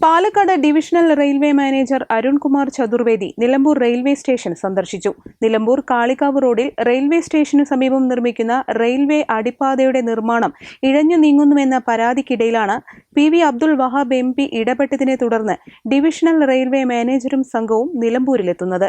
Palakkad divisional railway manager Arunkumar Chaturvedi Nilambur railway station സന്ദർശിച്ചു. നിലമ്പൂർ കാളികാവ് റോഡിൽ railway സ്റ്റേഷനു സമീപം നിർമ്മിക്കുന്ന റെയിൽവേ അടിപ്പാതയുടെ നിർമ്മാണം ഇഴഞ്ഞു നീങ്ങുന്നുവെന്ന പരാതിക്കിടയിലാണ് P V Abdul Wahab M P ഇടപെട്ടതിനെ തുടർന്ന് ഡിവിഷണൽ റെയിൽവേ മാനേജരും സംഘവും നിലമ്പൂരിലെത്തുന്നത്.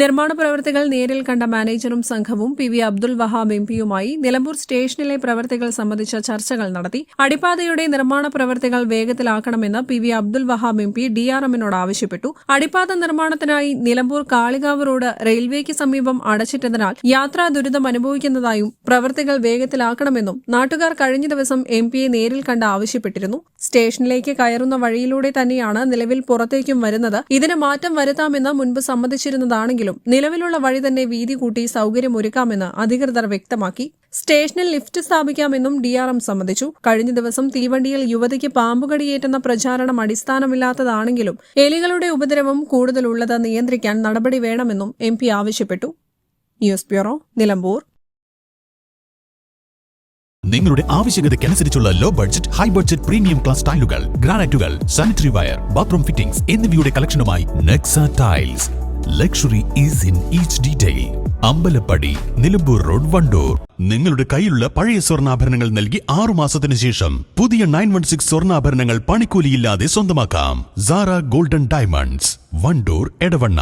നിർമ്മാണ പ്രവർത്തികൾ നേരിൽ കണ്ട മാനേജറും സംഘവും P V Abdul Wahab M പിയുമായി നിലമ്പൂർ സ്റ്റേഷനിലെ പ്രവർത്തികൾ സംബന്ധിച്ച ചർച്ചകൾ നടത്തി. അടിപ്പാതയുടെ നിർമ്മാണ പ്രവർത്തികൾ വേഗത്തിലാക്കണമെന്ന് P V Abdul Wahab M P ഡിആർഎമ്മിനോട് ആവശ്യപ്പെട്ടു. അടിപ്പാത നിർമ്മാണത്തിനായി നിലമ്പൂർ കാളികാവ് റോഡ് റെയിൽവേക്ക് സമീപം അടച്ചിട്ടതിനാൽ യാത്രാ ദുരിതം അനുഭവിക്കുന്നതായും പ്രവർത്തികൾ വേഗത്തിലാക്കണമെന്നും നാട്ടുകാർ കഴിഞ്ഞ ദിവസം എം പിയെ നേരിൽ കണ്ട് ആവശ്യപ്പെട്ടിരുന്നു. സ്റ്റേഷനിലേക്ക് കയറുന്ന വഴിയിലൂടെ തന്നെയാണ് നിലവിൽ പുറത്തേക്കും വരുന്നത്. ഇതിന് മാറ്റം വരുത്താമെന്ന് മുൻപ് സമ്മതിച്ചിരുന്നതാണെങ്കിലും നിലവിലുള്ള വഴി തന്നെ വീതി കൂട്ടി സൌകര്യമൊരുക്കാമെന്ന് അധികൃതർ വ്യക്തമാക്കി. സ്റ്റേഷനിൽ ലിഫ്റ്റ് സ്ഥാപിക്കാമെന്നും ഡി ആർ എം സമ്മതിച്ചു. കഴിഞ്ഞ ദിവസം തീവണ്ടിയിൽ യുവതിക്ക് പാമ്പുകടിയേറ്റെന്ന പ്രചാരണം അടിസ്ഥാനമില്ലാത്തതാണെങ്കിലും എലികളുടെ ഉപദ്രവം കൂടുതലുള്ളത് നിയന്ത്രിക്കാൻ നടപടി വേണമെന്നും എം പി ആവശ്യപ്പെട്ടു. News bureau Nilambur. നിങ്ങളുടെ ആവശ്യകതയ്ക്കനുസരിച്ചുള്ള low budget high budget premium class ടൈലുകൾ ഗ്രാനൈറ്റുകൾ സാനിറ്ററി വയർ ബാത്റൂം ഫിറ്റിംഗ്സ് എന്നിവയുടെ കളക്ഷനുമായി Nexa tiles. Luxury is in each detail Ambalappady Nilambur road Wandoor. നിങ്ങളുടെ കയ്യിലുള്ള പഴയ സ്വർണാഭരണങ്ങൾ നൽകി ആറു മാസത്തിനു ശേഷം പുതിയ നയൻ വൺ സിക്സ് സ്വർണാഭരണങ്ങൾ പണിക്കൂലിയില്ലാതെ സ്വന്തമാക്കാം. Sara golden diamonds Wandoor Edavanna.